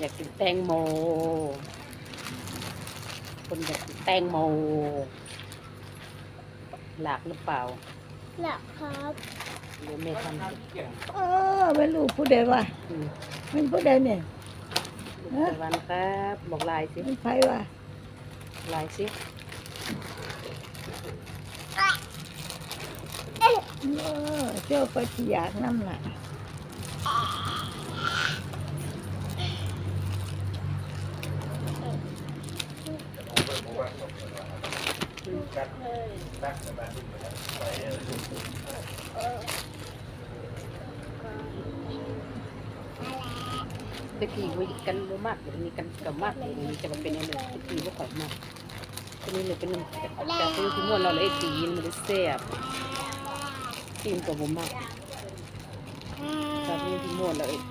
อยากกินแตงโม คนอยากกินแตงโม หลากหรือเปล่า หลับครับหรือไม่ทำเออเป็นลูกผู้ใดวะอืมเป็นผู้ใดเนี่ยลูกตะวันครับ บอกลายสิ เป็นไผวะลายสิ เออเจ้าก็สิอยากน้ำน่ะตะกี้ไว้กันบ่มากเดี๋ยวนี้กันกับมากเลยนี่จะมาเป็นอะไรตะกี้บ่ค่อยมากทีนี้เลยเป็นน้ำแต่คือที่ม่วนเราเลยตีนมันเลยแซ่บกินกับบ่มากจากนี้ที่ม่วนเราเอง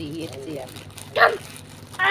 ดีเสียบไอ้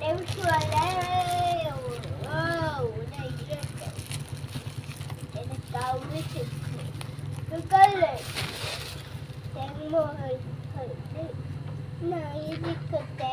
Đeo chưa đeo Wow, đây rất đẹp. Đây là cầu với thịt Tôi có lệ Đang mua hình hình đi Này đi cực đẹp